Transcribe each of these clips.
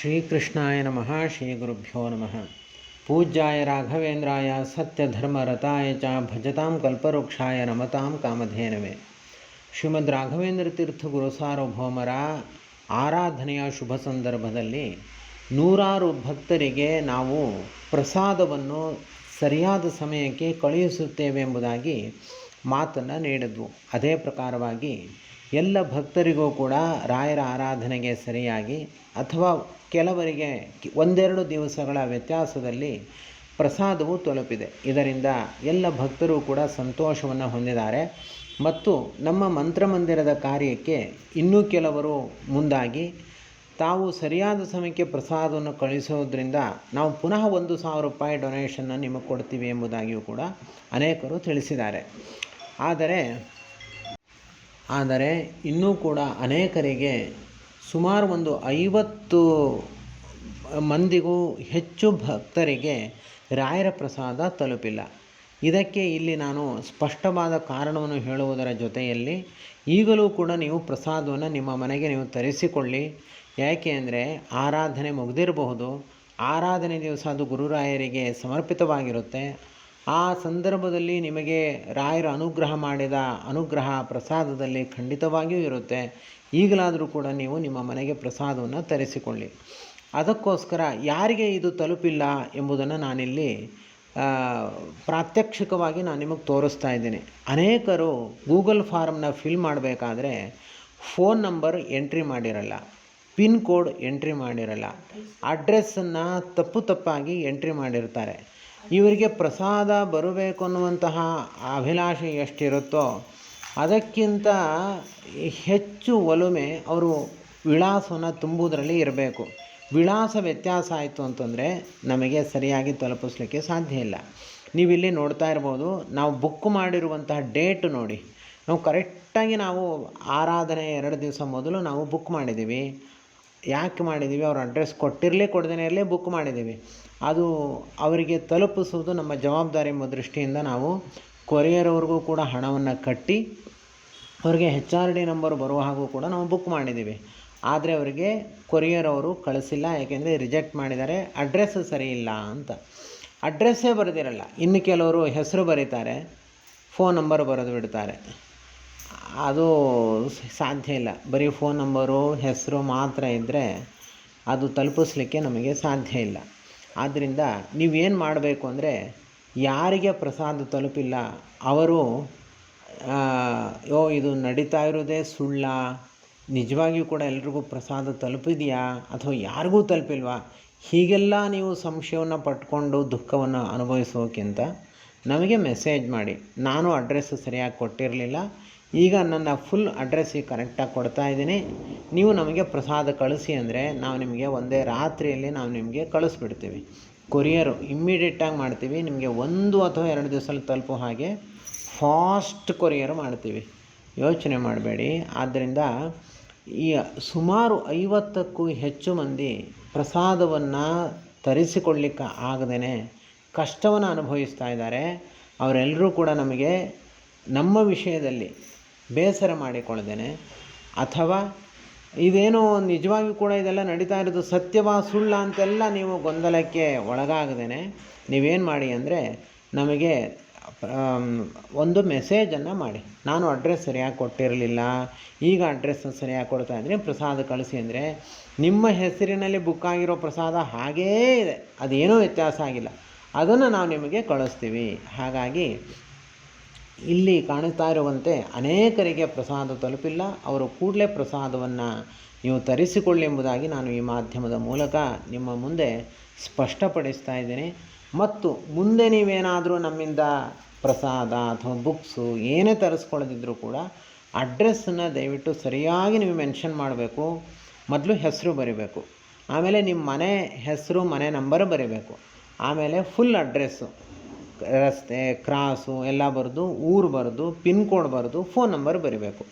ಶ್ರೀಕೃಷ್ಣಾಯ ನಮಃ ಶ್ರೀ ಗುರುಭ್ಯೋ ನಮಃ. ಪೂಜ್ಯಾಯ ರಾಘವೇಂದ್ರಾಯ ಸತ್ಯಧರ್ಮರತಾಯ ಚ ಭಜತಾಂ ಕಲ್ಪವೃಕ್ಷಾಯ ನಮತಾಂ ಕಾಮಧೇನವೇ. ಶ್ರೀಮದ್ ರಾಘವೇಂದ್ರ ತೀರ್ಥ ಗುರು ಸಾರ್ವಭೌಮರ ಆರಾಧನೆಯ ಶುಭ ಸಂದರ್ಭದಲ್ಲಿ ನೂರಾರು ಭಕ್ತರಿಗೆ ನಾವು ಪ್ರಸಾದವನ್ನು ಸರಿಯಾದ ಸಮಯಕ್ಕೆ ಕಳುಹಿಸುತ್ತೇವೆ ಎಂಬುದಾಗಿ ಮಾತನ್ನು ನೀಡಿದ್ವು. ಅದೇ ಪ್ರಕಾರವಾಗಿ ಎಲ್ಲ ಭಕ್ತರಿಗೂ ಕೂಡ ರಾಯರ ಆರಾಧನೆಗೆ ಸರಿಯಾಗಿ ಅಥವಾ ಕೆಲವರಿಗೆ ಒಂದೆರಡು ದಿವಸಗಳ ವ್ಯತ್ಯಾಸದಲ್ಲಿ ಪ್ರಸಾದವು ತಲುಪಿದೆ. ಇದರಿಂದ ಎಲ್ಲ ಭಕ್ತರು ಕೂಡ ಸಂತೋಷವನ್ನು ಹೊಂದಿದ್ದಾರೆ. ಮತ್ತು ನಮ್ಮ ಮಂತ್ರಮಂದಿರದ ಕಾರ್ಯಕ್ಕೆ ಇನ್ನೂ ಕೆಲವರು ಮುಂದಾಗಿ ತಾವು ಸರಿಯಾದ ಸಮಯಕ್ಕೆ ಪ್ರಸಾದವನ್ನು ಕಳಿಸೋದ್ರಿಂದ ನಾವು ಪುನಃ ಒಂದು ಸಾವಿರ ರೂಪಾಯಿ ಡೊನೇಷನ್ನ ನಿಮಗೆ ಕೊಡ್ತೀವಿ ಎಂಬುದಾಗಿಯೂ ಕೂಡ ಅನೇಕರು ತಿಳಿಸಿದ್ದಾರೆ. ಆದರೆ ಆದರೆ ಇನ್ನೂ ಕೂಡ ಅನೇಕರಿಗೆ ಸುಮಾರು ಒಂದು ಐವತ್ತು ಮಂದಿಗೂ ಹೆಚ್ಚು ಭಕ್ತರಿಗೆ ರಾಯರ ಪ್ರಸಾದ ತಲುಪಿಲ್ಲ. ಇದಕ್ಕೆ ಇಲ್ಲಿ ನಾನು ಸ್ಪಷ್ಟವಾದ ಕಾರಣವನ್ನು ಹೇಳುವುದರ ಜೊತೆಯಲ್ಲಿ ಈಗಲೂ ಕೂಡ ನೀವು ಪ್ರಸಾದವನ್ನು ನಿಮ್ಮ ಮನೆಗೆ ನೀವು ತರಿಸಿಕೊಳ್ಳಿ. ಯಾಕೆ ಅಂದರೆ ಆರಾಧನೆ ಮುಗಿದಿರಬಹುದು. ಆರಾಧನೆ ದಿವಸ ಅದು ಗುರುರಾಯರಿಗೆ ಸಮರ್ಪಿತವಾಗಿರುತ್ತೆ. ಆ ಸಂದರ್ಭದಲ್ಲಿ ನಿಮಗೆ ರಾಯರ ಅನುಗ್ರಹ ಮಾಡಿದ ಅನುಗ್ರಹ ಪ್ರಸಾದದಲ್ಲಿ ಖಂಡಿತವಾಗಿಯೂ ಇರುತ್ತೆ. ಈಗಲಾದರೂ ಕೂಡ ನೀವು ನಿಮ್ಮ ಮನೆಗೆ ಪ್ರಸಾದವನ್ನು ತರಿಸಿಕೊಳ್ಳಿ. ಅದಕ್ಕೋಸ್ಕರ ಯಾರಿಗೆ ಇದು ತಲುಪಿಲ್ಲ ಎಂಬುದನ್ನು ನಾನಿಲ್ಲಿ ಪ್ರಾತ್ಯಕ್ಷಿಕವಾಗಿ ನಾನು ನಿಮಗೆ ತೋರಿಸ್ತಾ ಇದ್ದೀನಿ. ಅನೇಕರು ಗೂಗಲ್ ಫಾರ್ಮ್ನ ಫಿಲ್ ಮಾಡಬೇಕಾದ್ರೆ ಫೋನ್ ನಂಬರ್ ಎಂಟ್ರಿ ಮಾಡಿರಲ್ಲ, ಪಿನ್ ಕೋಡ್ ಎಂಟ್ರಿ ಮಾಡಿರಲ್ಲ, ಅಡ್ರೆಸ್ಸನ್ನು ತಪ್ಪು ತಪ್ಪಾಗಿ ಎಂಟ್ರಿ ಮಾಡಿರ್ತಾರೆ. ಇವರಿಗೆ ಪ್ರಸಾದ ಬರಬೇಕು ಅನ್ನುವಂತಹ ಅಭಿಲಾಷೆ ಎಷ್ಟಿರುತ್ತೋ ಅದಕ್ಕಿಂತ ಹೆಚ್ಚು ಒಲುಮೆ ಅವರು ವಿಳಾಸವನ್ನು ತುಂಬುವುದರಲ್ಲಿ ಇರಬೇಕು. ವಿಳಾಸ ವ್ಯತ್ಯಾಸ ಆಯಿತು ಅಂತಂದರೆ ನಮಗೆ ಸರಿಯಾಗಿ ತಲುಪಿಸ್ಲಿಕ್ಕೆ ಸಾಧ್ಯ ಇಲ್ಲ. ನೀವಿಲ್ಲಿ ನೋಡ್ತಾ ಇರ್ಬೋದು, ನಾವು ಬುಕ್ ಮಾಡಿರುವಂತಹ ಡೇಟ್ ನೋಡಿ. ನಾವು ಕರೆಕ್ಟಾಗಿ ನಾವು ಆರಾಧನೆ ಎರಡು ದಿವಸ ಮೊದಲು ನಾವು ಬುಕ್ ಮಾಡಿದ್ದೀವಿ. ಯಾಕೆ ಮಾಡಿದ್ದೀವಿ? ಅವ್ರ ಅಡ್ರೆಸ್ ಕೊಟ್ಟಿರಲಿ ಕೊಡ್ದೇ ಇರಲಿ ಬುಕ್ ಮಾಡಿದ್ದೀವಿ. ಅದು ಅವರಿಗೆ ತಲುಪಿಸುವುದು ನಮ್ಮ ಜವಾಬ್ದಾರಿ ಎಂಬ ದೃಷ್ಟಿಯಿಂದ ನಾವು ಕೊರಿಯರ್ ಅವ್ರಿಗೂ ಕೂಡ ಹಣವನ್ನು ಕಟ್ಟಿ, ಅವರಿಗೆ ಹೆಚ್ ಆರ್ ಡಿ ನಂಬರ್ ಬರುವ ಹಾಗೂ ಕೂಡ ನಾವು ಬುಕ್ ಮಾಡಿದ್ದೀವಿ. ಆದರೆ ಅವರಿಗೆ ಕೊರಿಯರ್ ಅವರು ಕಳಿಸಿಲ್ಲ, ಯಾಕೆಂದರೆ ರಿಜೆಕ್ಟ್ ಮಾಡಿದ್ದಾರೆ. ಅಡ್ರೆಸ್ ಸರಿ ಇಲ್ಲ ಅಂತ. ಅಡ್ರೆಸ್ಸೇ ಬರೆದಿರಲ್ಲ. ಇನ್ನು ಕೆಲವರು ಹೆಸರು ಬರೀತಾರೆ ಫೋನ್ ನಂಬರ್ ಬರೆದು ಬಿಡ್ತಾರೆ. ಅದು ಸಾಧ್ಯ ಇಲ್ಲ. ಬರೀ ಫೋನ್ ನಂಬರು, ಹೆಸರು ಮಾತ್ರ ಇದ್ದರೆ ಅದು ತಲುಪಿಸ್ಲಿಕ್ಕೆ ನಮಗೆ ಸಾಧ್ಯ ಇಲ್ಲ. ಆದ್ದರಿಂದ ನೀವೇನು ಮಾಡಬೇಕು ಅಂದರೆ ಯಾರಿಗೆ ಪ್ರಸಾದ ತಲುಪಿಲ್ಲ, ಅವರು ಯೋ, ಇದು ನಡೀತಾ ಇರೋದೇ ಸುಳ್ಳ, ನಿಜವಾಗಿಯೂ ಕೂಡ ಎಲ್ರಿಗೂ ಪ್ರಸಾದ ತಲುಪಿದೆಯಾ ಅಥವಾ ಯಾರಿಗೂ ತಲುಪಿಲ್ವಾ? ಹೀಗೆಲ್ಲ ನೀವು ಸಂಶಯವನ್ನು ಪಟ್ಕೊಂಡು ದುಃಖವನ್ನು ಅನುಭವಿಸೋಕ್ಕಿಂತ ನಮಗೆ ಮೆಸೇಜ್ ಮಾಡಿ. ನಾನು ಅಡ್ರೆಸ್ ಸರಿಯಾಗಿ ಕೊಟ್ಟಿರಲಿಲ್ಲ. ಈಗ ನನ್ನ ಫುಲ್ ಅಡ್ರೆಸ್ಸಿಗೆ ಕರೆಕ್ಟಾಗಿ ಕೊಡ್ತಾ ಇದ್ದೀನಿ. ನೀವು ನಮಗೆ ಪ್ರಸಾದ ಕಳಿಸಿ ಅಂದರೆ ನಾವು ನಿಮಗೆ ಒಂದೇ ರಾತ್ರಿಯಲ್ಲಿ ನಾವು ನಿಮಗೆ ಕಳಿಸ್ಬಿಡ್ತೀವಿ. ಕೊರಿಯರು ಇಮ್ಮಿಡಿಯೇಟಾಗಿ ಮಾಡ್ತೀವಿ. ನಿಮಗೆ ಒಂದು ಅಥವಾ ಎರಡು ದಿವಸದಲ್ಲಿ ತಲುಪೋ ಹಾಗೆ ಫಾಸ್ಟ್ ಕೊರಿಯರ್ ಮಾಡ್ತೀವಿ. ಯೋಚನೆ ಮಾಡಬೇಡಿ. ಆದ್ದರಿಂದ ಈ ಸುಮಾರು ಐವತ್ತಕ್ಕೂ ಹೆಚ್ಚು ಮಂದಿ ಪ್ರಸಾದವನ್ನು ತರಿಸಿಕೊಳ್ಳಿಕ್ಕೆ ಆಗದೇ ಕಷ್ಟವನ್ನು ಅನುಭವಿಸ್ತಾ ಇದ್ದಾರೆ. ಅವರೆಲ್ಲರೂ ಕೂಡ ನಮಗೆ ನಮ್ಮ ವಿಷಯದಲ್ಲಿ ಬೇಸರ ಮಾಡಿಕೊಳ್ಳದೇನೆ. ಅಥವಾ ಇದೇನೋ ನಿಜವಾಗಿಯೂ ಕೂಡ ಇದೆಲ್ಲ ನಡೀತಾ ಇರೋದು ಸತ್ಯವಾ ಸುಳ್ಳ ಅಂತೆಲ್ಲ ನೀವು ಗೊಂದಲಕ್ಕೆ ಒಳಗಾಗದೇನೆ. ನೀವೇನು ಮಾಡಿ ಅಂದರೆ ನಮಗೆ ಒಂದು ಮೆಸೇಜನ್ನು ಮಾಡಿ. ನಾನು ಅಡ್ರೆಸ್ ಸರಿಯಾಗಿ ಕೊಟ್ಟಿರಲಿಲ್ಲ, ಈಗ ಅಡ್ರೆಸ್ ಸರಿಯಾಗಿ ಕೊಡ್ತಾ ಇದ್ದೀನಿ, ಪ್ರಸಾದ ಕಳಿಸಿ ಅಂದರೆ ನಿಮ್ಮ ಹೆಸರಿನಲ್ಲಿ ಬುಕ್ ಆಗಿರೋ ಪ್ರಸಾದ ಹಾಗೇ ಇದೆ. ಅದೇನೂ ವ್ಯತ್ಯಾಸ ಆಗಿಲ್ಲ. ಅದನ್ನು ನಾವು ನಿಮಗೆ ಕಳಿಸ್ತೀವಿ. ಹಾಗಾಗಿ ಇಲ್ಲಿ ಕಾಣುತ್ತಾ ಇರುವಂತೆ ಅನೇಕರಿಗೆ ಪ್ರಸಾದ ತಲುಪಿಲ್ಲ. ಅವರು ಕೂಡಲೇ ಪ್ರಸಾದವನ್ನು ನೀವು ತರಿಸಿಕೊಳ್ಳಿ ಎಂಬುದಾಗಿ ನಾನು ಈ ಮಾಧ್ಯಮದ ಮೂಲಕ ನಿಮ್ಮ ಮುಂದೆ ಸ್ಪಷ್ಟಪಡಿಸ್ತಾ ಇದ್ದೇನೆ. ಮತ್ತು ಮುಂದೆ ನೀವೇನಾದರೂ ನಮ್ಮಿಂದ ಪ್ರಸಾದ ಅಥವಾ ಬುಕ್ಸು ಏನೇ ತರಿಸ್ಕೊಳ್ಳದಿದ್ದರೂ ಕೂಡ ಅಡ್ರೆಸ್ಸನ್ನು ದಯವಿಟ್ಟು ಸರಿಯಾಗಿ ನೀವು ಮೆನ್ಷನ್ ಮಾಡಬೇಕು. ಮೊದಲು ಹೆಸರು ಬರೀಬೇಕು. ಆಮೇಲೆ ನಿಮ್ಮ ಮನೆ ಹೆಸರು, ಮನೆ ನಂಬರ್ ಬರೀಬೇಕು. ಆಮೇಲೆ ಫುಲ್ ಅಡ್ರೆಸ್ಸು ರಸ್ತೆ, ಕ್ರಾಸು ಎಲ್ಲ ಬರೆದು, ಊರು ಬರೆದು, ಪಿನ್ ಕೋಡ್ ಬರೆದು, ಫೋನ್ ನಂಬರ್ ಬರೀಬೇಕು.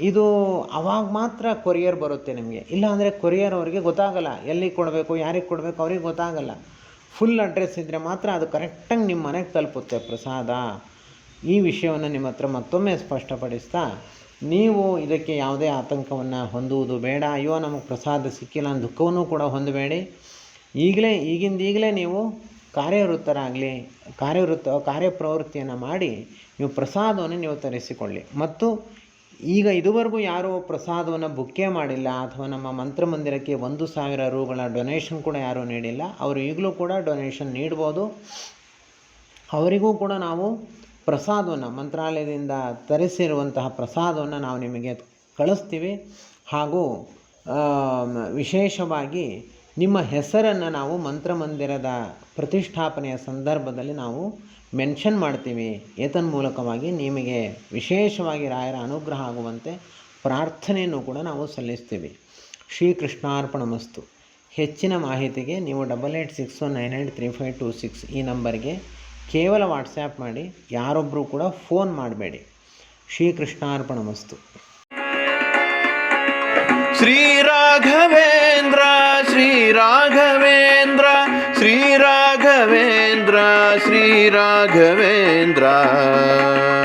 ಇದು ಅವಾಗ ಮಾತ್ರ ಕೊರಿಯರ್ ಬರುತ್ತೆ ನಿಮಗೆ. ಇಲ್ಲಾಂದರೆ ಕೊರಿಯರ್ ಅವರಿಗೆ ಗೊತ್ತಾಗಲ್ಲ. ಎಲ್ಲಿಗೆ ಕೊಡಬೇಕು, ಯಾರಿಗೆ ಕೊಡಬೇಕು, ಅವ್ರಿಗೆ ಗೊತ್ತಾಗಲ್ಲ. ಫುಲ್ ಅಡ್ರೆಸ್ ಇದ್ದರೆ ಮಾತ್ರ ಅದು ಕರೆಕ್ಟಾಗಿ ನಿಮ್ಮ ಮನೆಗೆ ತಲುಪುತ್ತೆ ಪ್ರಸಾದ. ಈ ವಿಷಯವನ್ನು ನಿಮ್ಮ ಹತ್ರ ಮತ್ತೊಮ್ಮೆ ಸ್ಪಷ್ಟಪಡಿಸ್ತಾ, ನೀವು ಇದಕ್ಕೆ ಯಾವುದೇ ಆತಂಕವನ್ನು ಹೊಂದುವುದು ಬೇಡ. ಅಯ್ಯೋ, ನಮಗೆ ಪ್ರಸಾದ ಸಿಕ್ಕಿಲ್ಲ ಅನ್ನೋ ದುಃಖವನ್ನು ಕೂಡ ಹೊಂದಬೇಡಿ. ಈಗಲೇ ಈಗಿಂದ ಈಗಲೇ ನೀವು ಕಾರ್ಯವೃತ್ತರಾಗಲಿ ಕಾರ್ಯವೃತ್ತ ಕಾರ್ಯಪ್ರವೃತ್ತಿಯನ್ನು ಮಾಡಿ ನೀವು ಪ್ರಸಾದವನ್ನು ನೀವು ತರಿಸಿಕೊಳ್ಳಿ. ಮತ್ತು ಈಗ ಇದುವರೆಗೂ ಯಾರೂ ಪ್ರಸಾದವನ್ನು ಬುಕ್ಕೇ ಮಾಡಿಲ್ಲ, ಅಥವಾ ನಮ್ಮ ಮಂತ್ರಮಂದಿರಕ್ಕೆ ಒಂದು ಸಾವಿರ ರೂಗಳ ಡೊನೇಷನ್ ಕೂಡ ಯಾರೂ ನೀಡಿಲ್ಲ. ಅವರು ಈಗಲೂ ಕೂಡ ಡೊನೇಷನ್ ನೀಡ್ಬೋದು. ಅವರಿಗೂ ಕೂಡ ನಾವು ಪ್ರಸಾದವನ್ನು, ಮಂತ್ರಾಲಯದಿಂದ ತರಿಸಿರುವಂತಹ ಪ್ರಸಾದವನ್ನು ನಾವು ನಿಮಗೆ ಕಳಿಸ್ತೀವಿ. ಹಾಗೂ ವಿಶೇಷವಾಗಿ ನಿಮ್ಮ ಹೆಸರನ್ನು ನಾವು ಮಂತ್ರಮಂದಿರದ ಪ್ರತಿಷ್ಠಾಪನೆಯ ಸಂದರ್ಭದಲ್ಲಿ ನಾವು ಮೆನ್ಷನ್ ಮಾಡ್ತೀವಿ. ಏತನ್ಮೂಲಕವಾಗಿ ನಿಮಗೆ ವಿಶೇಷವಾಗಿ ರಾಯರ ಅನುಗ್ರಹ ಆಗುವಂತೆ ಪ್ರಾರ್ಥನೆಯನ್ನು ಕೂಡ ನಾವು ಸಲ್ಲಿಸ್ತೀವಿ. ಶ್ರೀಕೃಷ್ಣಾರ್ಪಣ ಮಸ್ತು ಹೆಚ್ಚಿನ ಮಾಹಿತಿಗೆ ನೀವು double eight six one nine eight three five two six ಈ ನಂಬರ್ಗೆ ಕೇವಲ ವಾಟ್ಸ್ಯಾಪ್ ಮಾಡಿ. ಯಾರೊಬ್ಬರೂ ಕೂಡ ಫೋನ್ ಮಾಡಬೇಡಿ. ಶ್ರೀಕೃಷ್ಣಾರ್ಪಣ ಮಸ್ತು ಶ್ರೀ ராகவேந்திரா